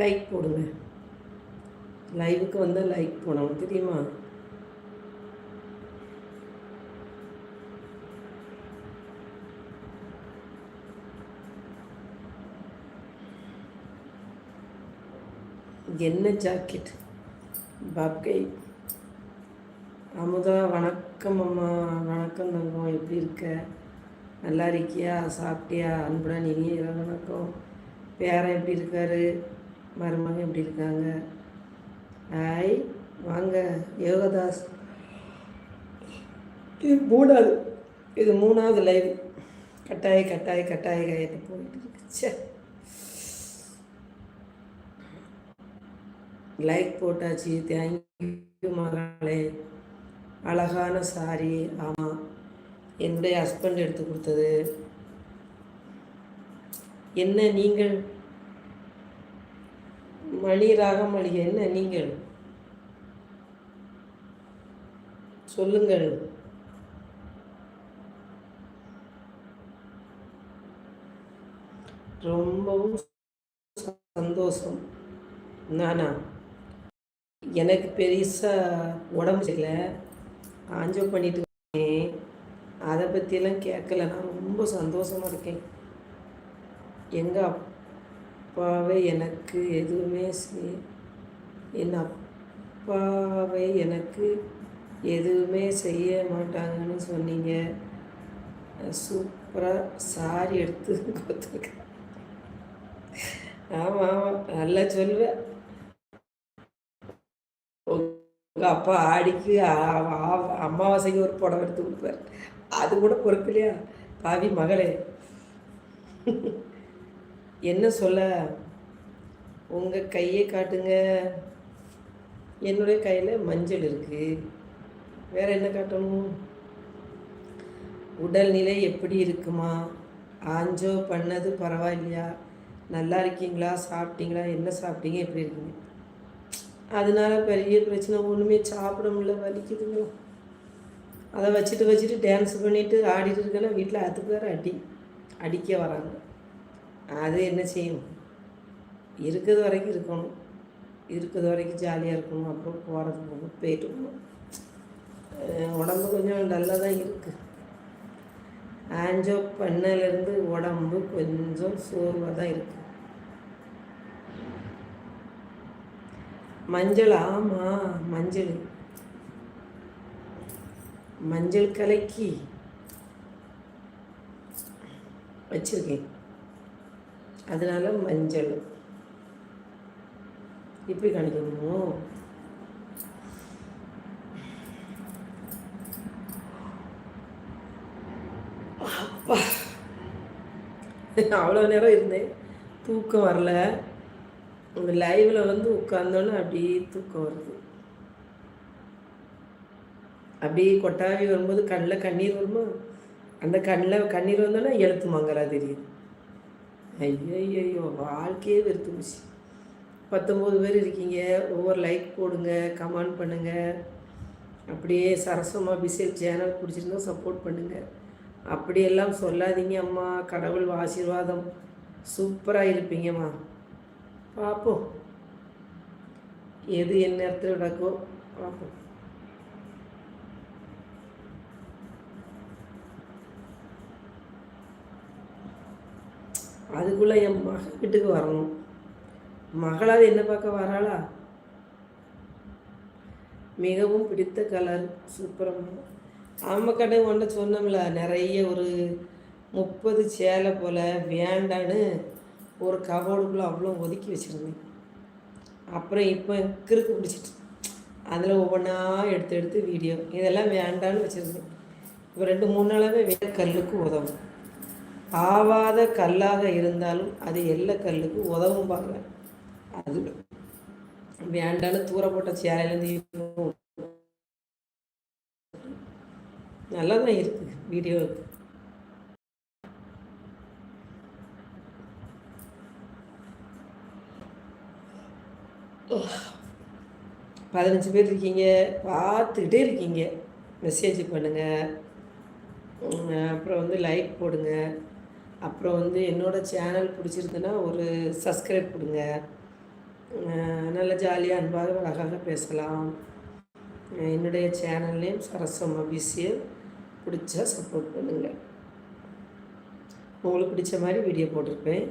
Like போடுங்க. லைவுக்கு வந்து லைக் போடணும் தெரியுமா? என்ன ஜாக்கெட் பாப்கை. அமுதா வணக்கம் அம்மா. வணக்கம் தங்கம். எப்படி இருக்க? நல்லா இருக்கியா? சாப்பிட்டியா? அன்புடன் இனிய வணக்கம். பேரன் எப்படி இருக்காரு? மருமகன் எப்படி இருக்காங்க? ஹாய் வாங்க யோகதாஸ். இது மூணாவது. இது மூணாவது லைவ் கட்டாய கட்டாய கட்டாய கையத்தை போயிட்டு இருக்கு. ச்சே. லைக் போட்டாச்சு. தேங்க்யூ மகளே. அழகான சாரி ஆமாம் என்னுடைய ஹஸ்பண்ட் எடுத்து கொடுத்தது. என்ன நீங்கள்? மணி ராகமளிகை என்ன நீங்கள் சொல்லுங்கள் ரொம்பவும் சந்தோஷம். நானா எனக்கு பெருசாக உடம்பு சரியில்லை. ஆஞ்சோ பண்ணிட்டு இருக்கேன். அதை பற்றியெல்லாம் கேட்கல. நான் ரொம்ப சந்தோஷமாக இருக்கேன். எங்கள் அப்பாவை எனக்கு எதுவுமே செய்- என் அப்பாவை எனக்கு எதுவுமே செய்ய மாட்டாங்கன்னு சொன்னீங்க. சூப்பராக சாரி எடுத்து கொடுத்துருக்கேன் ஆமாம் ஆமாம் நல்லா சொல்லுவேன் உங்கள் அப்பா ஆடிக்கு ஆ- அமாவாசைக்கு ஒரு புடவை எடுத்து கொடுப்பார். அது கூட பொறுக்கலையா? பாவி மகளே. என்ன சொல்ல? உங்கள் கையை காட்டுங்க. என்னுடைய கையில் மஞ்சள் இருக்குது வேறு என்ன காட்டணும்? உடல்நிலை எப்படி இருக்குமா? ஆஞ்சோ பண்ணது பரவாயில்லையா? நல்லா இருக்கீங்களா? சாப்பிட்டீங்களா? என்ன சாப்பிட்டீங்க? எப்படி இருக்கீங்க? அதனால பெரிய பிரச்சனை ஒன்றுமே சாப்பிட முடியல. வலிக்குதுங்க. அதை வச்சுட்டு வச்சுட்டு டான்ஸ் பண்ணிவிட்டு ஆடிட்டு இருக்கேன்னா வீட்டில் அதுக்கு பேர் அடி அடிக்க வராங்க. அது என்ன செய்யும்? இருக்கிறது வரைக்கும் இருக்கணும். இருக்கிறது வரைக்கும் ஜாலியாக இருக்கணும். அப்புறம் போகிறது போகணும் போயிட்டு போகணும் உடம்பு கொஞ்சம் நல்லா தான் இருக்குது ஆஞ்சோ பண்ணலேருந்து உடம்பு கொஞ்சம் சோர்வாக தான் இருக்குது மஞ்சள் ஆமாம் மஞ்சள். மஞ்சள் கலக்கி வச்சிருக்கேன். அதனால மஞ்சள். இப்படி காணிக்கணுமோ அப்பா. அவ்வளோ நேரம் இருந்தேன். தூக்கம் வரல. இந்த லைவில் வந்து உட்காந்தோன்னே அப்படியே தூக்கம் வருது. அப்படியே கொட்டாவி வரும்போது கண்ணில் கண்ணீர் வருமா? அந்த கண்ணில் கண்ணீர் வந்தோன்னா எழுத்து மங்கலாக தெரியுது. ஐயோ வாழ்க்கையே வெறுத்து போச்சு. பத்தொம்போது பேர் இருக்கீங்க ஒவ்வொரு லைக் போடுங்க கமெண்ட் பண்ணுங்கள் அப்படியே சரஸ்வமா பிசேல் சேனல் பிடிச்சிருந்தா சப்போர்ட் பண்ணுங்கள் அப்படியெல்லாம் சொல்லாதீங்க அம்மா. கடவுள் ஆசீர்வாதம். சூப்பராக இருப்பீங்கம்மா. பார்ப்போம். எது என் நேரத்தில் நடக்கோ பார்ப்போம். அதுக்குள்ளே என் மக வீட்டுக்கு வரணும். மகளாவது என்ன பார்க்க வராளா? மிகவும் பிடித்த கலர் சூப்பரமாக ஆமாம் கடை ஒன்று சொன்னோம்ல நிறைய ஒரு முப்பது சேலை போல் வேண்டான்னு ஒரு கபோர்டுக்குள்ளே அவ்வளோ ஒதுக்கி வச்சுருந்தேன். அப்புறம் இப்போ கிறுக்கு பிடிச்சிட்டு அதில் ஒவ்வொன்றா எடுத்து எடுத்து வீடியோ இதெல்லாம் வேண்டான்னு வச்சுருந்தேன். இப்போ ரெண்டு மூணு நாளாகவே வேற கல்லுக்கு உதவும். ஆவாத கல்லாக இருந்தாலும் அது எல்லை கல்லுக்கு உதவும் பாருங்க அது வேண்டான்னு தூரப்பட்ட சேலையிலேருந்து நல்லா தான் இருக்குது வீடியோ பதினஞ்சு பேர் இருக்கீங்க. பார்த்துக்கிட்டே இருக்கீங்க. மெசேஜ் பண்ணுங்கள் அப்புறம் வந்து லைக் போடுங்க. அப்புறம் வந்து என்னோடய சேனல் பிடிச்சிருந்துன்னா ஒரு சப்ஸ்கிரைப் கொடுங்க. நல்ல ஜாலியாக அன்பாக அழகாக பேசலாம். என்னுடைய சேனல் நேம் சரசம் அபிஷியல் பிடிச்சா சப்போர்ட் பண்ணுங்கள் உங்களுக்கு பிடிச்ச மாதிரி வீடியோ போட்டிருப்பேன்.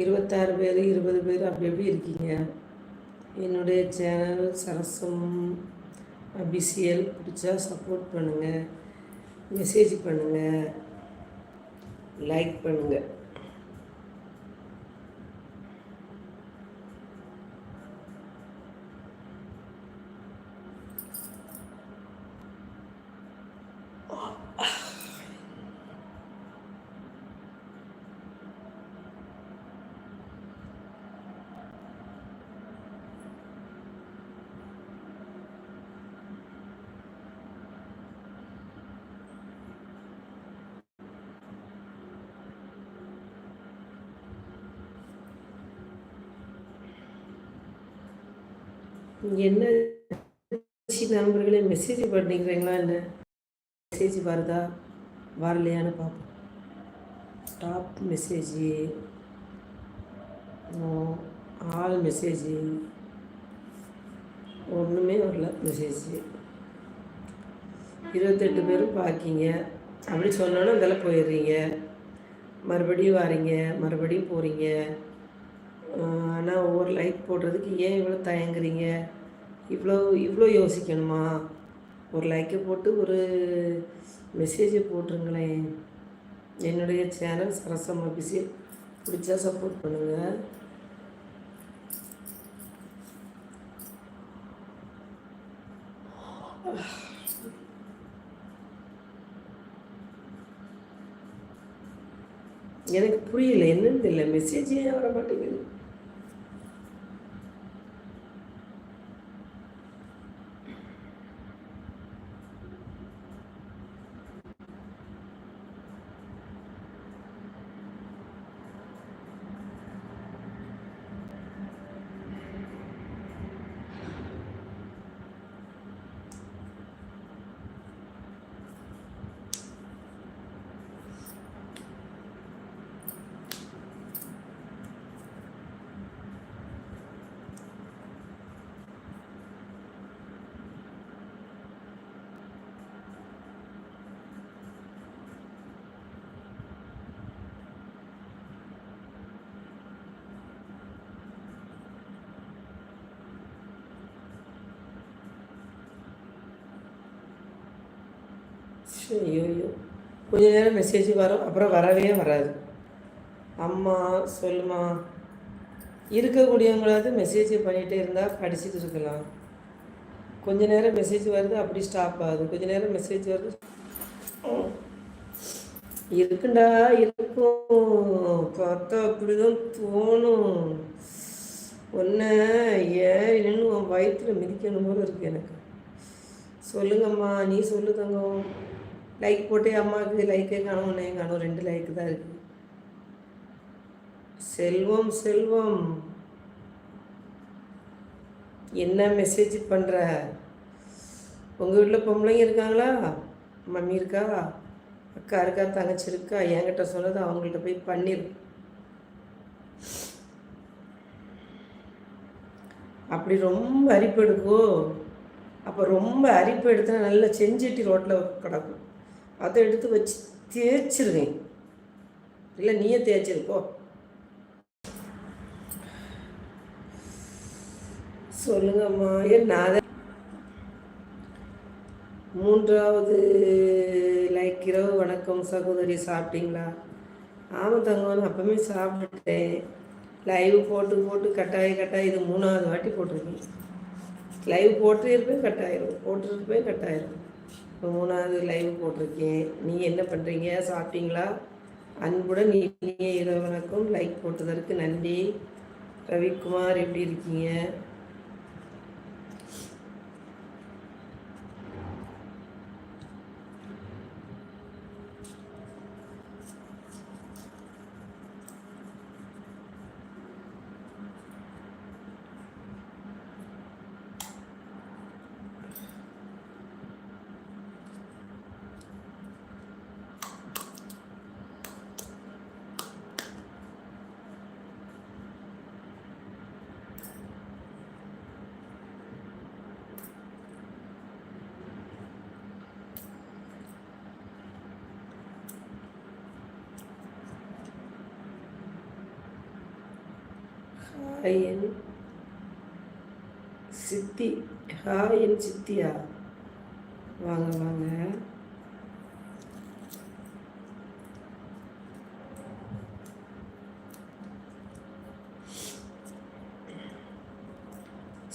இருபத்தாறு பேர் இருபது பேர் அப்படி எப்படி இருக்கீங்க? என்னுடைய சேனல் சரசம் அபிஷியல் பிடிச்சா சப்போர்ட் பண்ணுங்கள் மெசேஜ் பண்ணுங்கள் லைக் பண்ணுங்கள் என்ன நண்பர்களே மெசேஜ் பண்ணிக்கிறீங்களா என்ன மெசேஜ் வருதா? வரலையான்னு பார்ப்போம் டாப் மெசேஜ் ஆல் மெசேஜ் ஒன்றுமே வரல மெசேஜ் இருபத்தெட்டு பேரும் பார்க்கிங்க அப்படி சொன்னோன்னே இதெல்லாம் போயிடுறீங்க. மறுபடியும் வரீங்க மறுபடியும் போகிறீங்க ஆனால் ஒவ்வொரு லைக் போடுறதுக்கு ஏன் இவ்வளோ தயங்குறீங்க? இவ்வளோ இவ்வளோ யோசிக்கணுமா? ஒரு லைக்கை போட்டு ஒரு மெசேஜை போட்டுருங்களேன். என்னுடைய சேனல் சரசம் அபிஷேக் பிடிச்சா சப்போர்ட் பண்ணுங்கள் எனக்கு புரியல என்னன்னு தெரியல. மெசேஜ் ஏன் வர மாட்டேங்குது? ஐயோ கொஞ்ச நேரம் மெசேஜ் வரும். அப்புறம் வரவே வராது. அம்மா சொல்லுமா. இருக்கக்கூடியவங்களாவது மெசேஜ் பண்ணிகிட்டே இருந்தால் படிச்சுட்டு இருக்கலாம். கொஞ்ச நேரம் மெசேஜ் வருது அப்படி ஸ்டாப் ஆகுது. கொஞ்ச நேரம் மெசேஜ் வருது. இருக்குண்டா இருக்கும். பார்த்தா அப்படிதான் தோணும். ஒன்று ஏன் உன் வயிற்றுல மிதிக்கணும் போல இருக்கு எனக்கு. சொல்லுங்கம்மா நீ சொல்லு தங்கம். லைக் போட்டு அம்மாவுக்கு லைக்கே காணும் உன்னையும் காணும் ரெண்டு லைக் தான் இருக்கு. செல்வம் செல்வம். என்ன மெசேஜ் பண்ணுற உங்கள் வீட்டில் பொம்பளைங்க இருக்காங்களா? மம்மி இருக்கா? அக்கா இருக்கா? தங்கச்சி இருக்கா? என்கிட்ட சொன்னது அவங்கள்ட்ட போய் பண்ணிரு. அப்படி ரொம்ப அரிப்பு எடுக்கோ அப்போ ரொம்ப அரிப்பு எடுத்தா நல்லா செஞ்சிட்டு ரோட்டில் கிடக்கும். அதை எடுத்து வச்சு தேய்ச்சிருவேன். இல்லை நீயே தேய்ச்சிருப்போ சொல்லுங்கம்மா ஏன் நான் மூன்றாவது லைக் இரவு வணக்கம் சகோதரி சாப்பிட்டீங்களா? ஆமாம் தங்கம் அப்பவுமே சாப்பிட்டுட்டேன். லைவ் போட்டு போட்டு கட்டாய கட்டாயம் இது மூணாவது வாட்டி போட்டிருக்கேன். லைவ் போட்டு இருப்பேன் கட்டாயிரும் போட்டுருப்பேன் கட்டாயிரும் இப்போ மூணாவது லைவ் போட்டிருக்கேன். நீ என்ன பண்ணுறீங்க சாப்பிட்டீங்களா? அன்புடன் இனிய இரவு வணக்கம் லைக் போட்டதற்கு நன்றி. ரவிக்குமார் எப்படி இருக்கீங்க? ஹாயன் சித்தி ஹாய் என் சித்தியா? வாங்க வாங்க.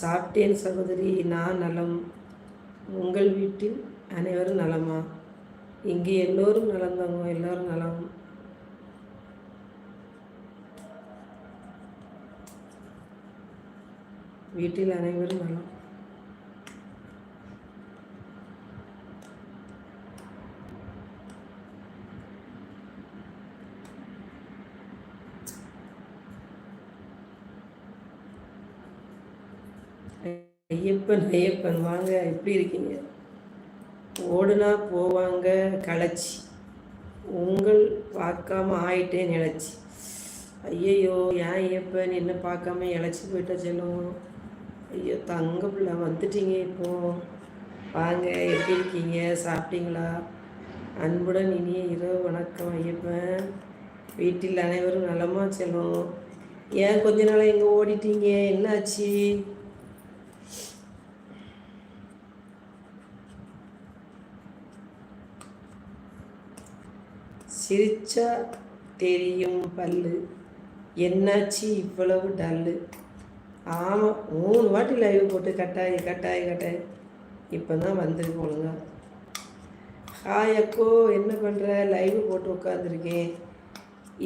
சாப்பிட்டேன் சகோதரி நான் நலம். உங்கள் வீட்டில் அனைவரும் நலமா? இங்கே எல்லோரும் நலந்தாங்க எல்லோரும் நலம். வீட்டில் அனைவரும் நலம். ஐயப்பன் ஐயப்பன் வாங்க எப்படி இருக்கீங்க. ஓடுனா போவாங்க களைச்சி. உங்கள் பார்க்காம ஆயிட்டேன் இழைச்சி ஐயையோ ஏன் ஐயப்பன் என்ன பார்க்காம இழைச்சி போயிட்டா செல்லும்? ஐயோ தங்க பிள்ளை வந்துட்டீங்க இப்போ. வாங்க எப்படி இருக்கீங்க? சாப்பிட்டீங்களா? அன்புடன் இனிய இரவு வணக்கம் ஐயப்பன். வீட்டில் அனைவரும் நலமா செல்லும் ஏன் கொஞ்ச நாளாக எங்கே ஓடிட்டீங்க? என்னாச்சு? சிரிச்சா தெரியும் பல்லு. என்னாச்சு? இவ்வளவு டல்லு. ஆமாம் மூணு வாட்டி லைவ் போட்டு கட்டாயி கட்டாயி கட்டாயி. இப்போ தான் வந்திருக்கு ஒழுங்கா. ஹாய் அக்கோ என்ன பண்ணுற லைவ் போட்டு உட்காந்துருக்கேன்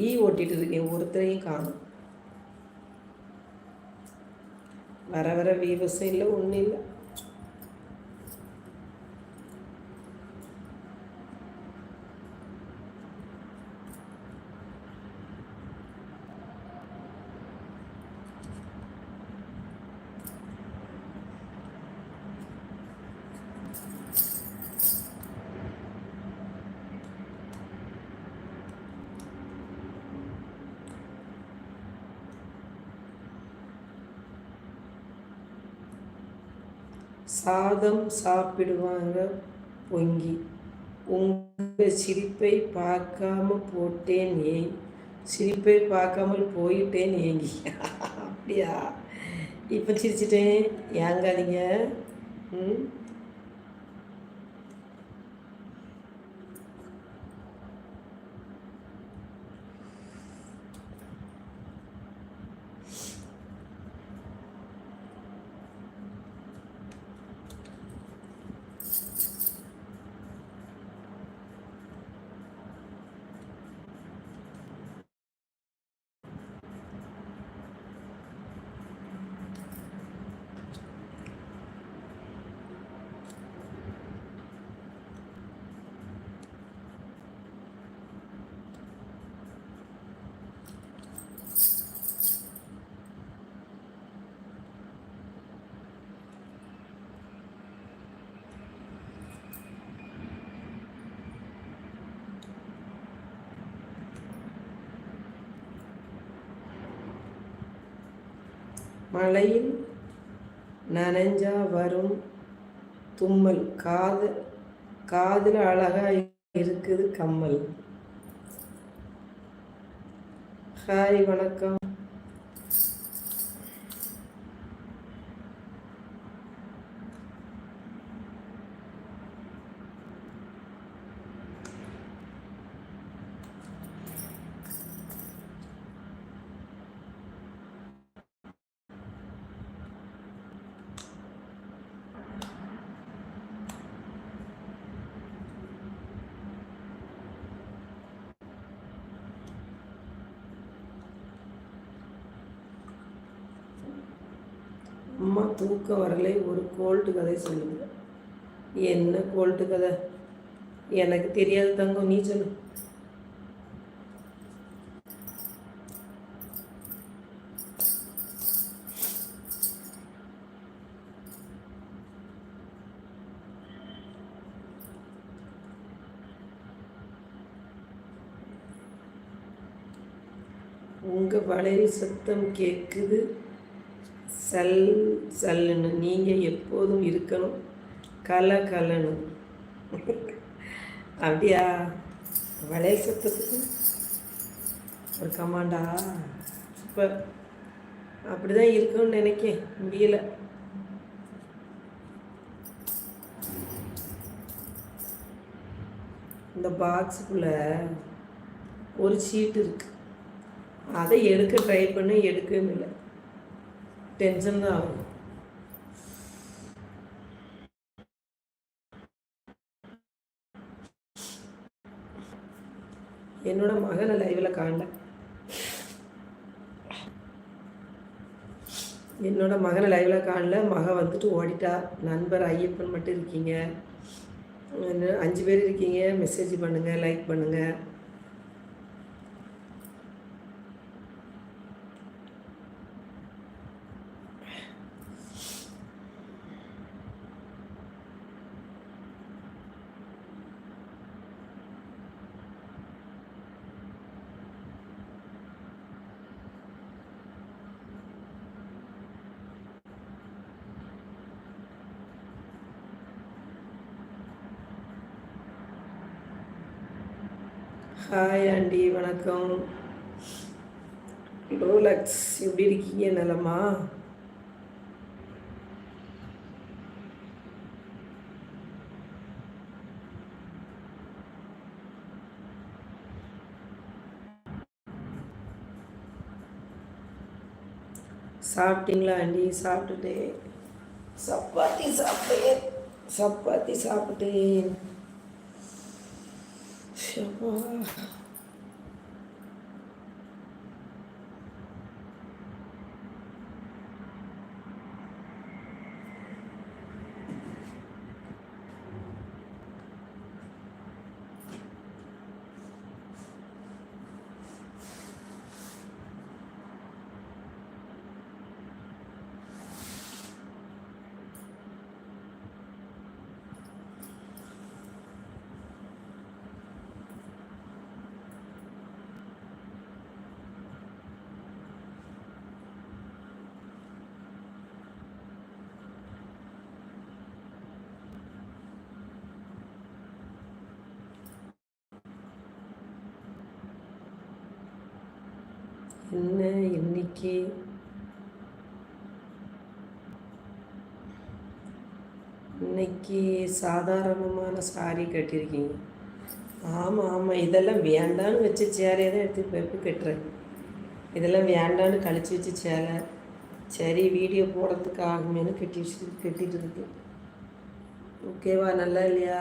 ஈ ஓட்டிகிட்டு இருக்கேன் ஒருத்தரையும் காணும். வர வர வீவசம் இல்லை ஒன்றும் இல்லை. சாதம் சாப்பிடுவாங்க பொங்கி. உங்கள் சிரிப்பை பார்க்காம போட்டேன் ஏன்? சிரிப்பை பார்க்காமல் போயிட்டேன் ஏங்கி அப்படியா? இப்போ சிரிச்சிட்டேன். ஏங்காதீங்க. ம்? மழையில் நனைஞ்சா வரும் தும்மல். காது காதில் அழகாக இருக்குது கம்மல். ஹாய் வணக்கம். அம்மா தூக்கம் வரலை ஒரு கோல்டு கதை சொல்லுங்க என்ன கோல்டு கதை? எனக்கு தெரியாது தங்கம் நீ சொல்லு. உங்கள் வளையல் சத்தம் கேட்குது சல் சல்லுன்னு நீங்கள் எப்போதும் இருக்கணும். கல கலனு அப்படியா? வளைய சத்தத்துக்கு? ஒரு கமாண்டா? சூப்பர். அப்படி தான் இருக்கும்னு நினைக்கேன். முடியல. இந்த பாக்ஸுக்குள்ளே ஒரு சீட் இருக்குது அதை எடுக்க ட்ரை பண்ண எடுக்கவே இல்லை. டென்ஷன் தான் ஆகும். என்னோட மகனை லைவில் காணல. என்னோட மகனை லைவில் காணல. மகன் வந்துட்டு ஓடிட்டா. நண்பர் ஐயப்பன் மட்டும் இருக்கீங்க. அஞ்சு பேர் இருக்கீங்க. மெசேஜ் பண்ணுங்கள் லைக் பண்ணுங்கள் ஹாய் ஆண்டி வணக்கம். ரோலக்ஸ் எப்படி இருக்கீங்க? நலமா? சாப்பிட்டீங்களா ஆண்டி சாப்பிட்டுட்டேன். சப்பாத்தி சாப்பிட்டேன். சப்பாத்தி சாப்பிட்டேன். 小波浪 என்ன இன்னைக்கு? இன்னைக்கு சாதாரணமான சாரி கட்டியிருக்கீங்க. ஆமாம் ஆமாம் இதெல்லாம் வேண்டான்னு வச்சு சேரையை தான் எடுத்து பெப்பு கட்டுறேன் இதெல்லாம் வேண்டான்னு கழிச்சு வச்சு சேலை சரி வீடியோ போடுறதுக்கு ஆகுமேனு கட்டி கட்டிட்டு இருக்கு. ஓகேவா நல்லா இல்லையா?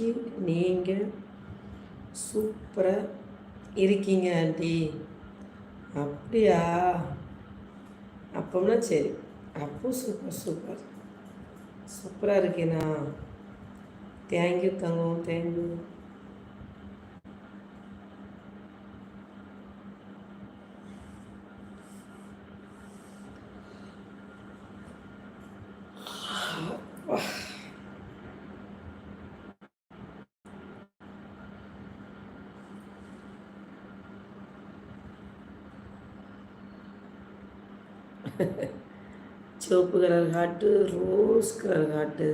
இன்னைக்கு நீங்கள் சூப்பராக இருக்கீங்க ஆண்டி. அப்படியா? அப்போம்னா சரி. அப்போ சூப்பர் சூப்பர். சூப்பராக இருக்கேனா. தேங்க்யூ தங்கம். தேங்க்யூ சிவப்பு colour hot rose colour hot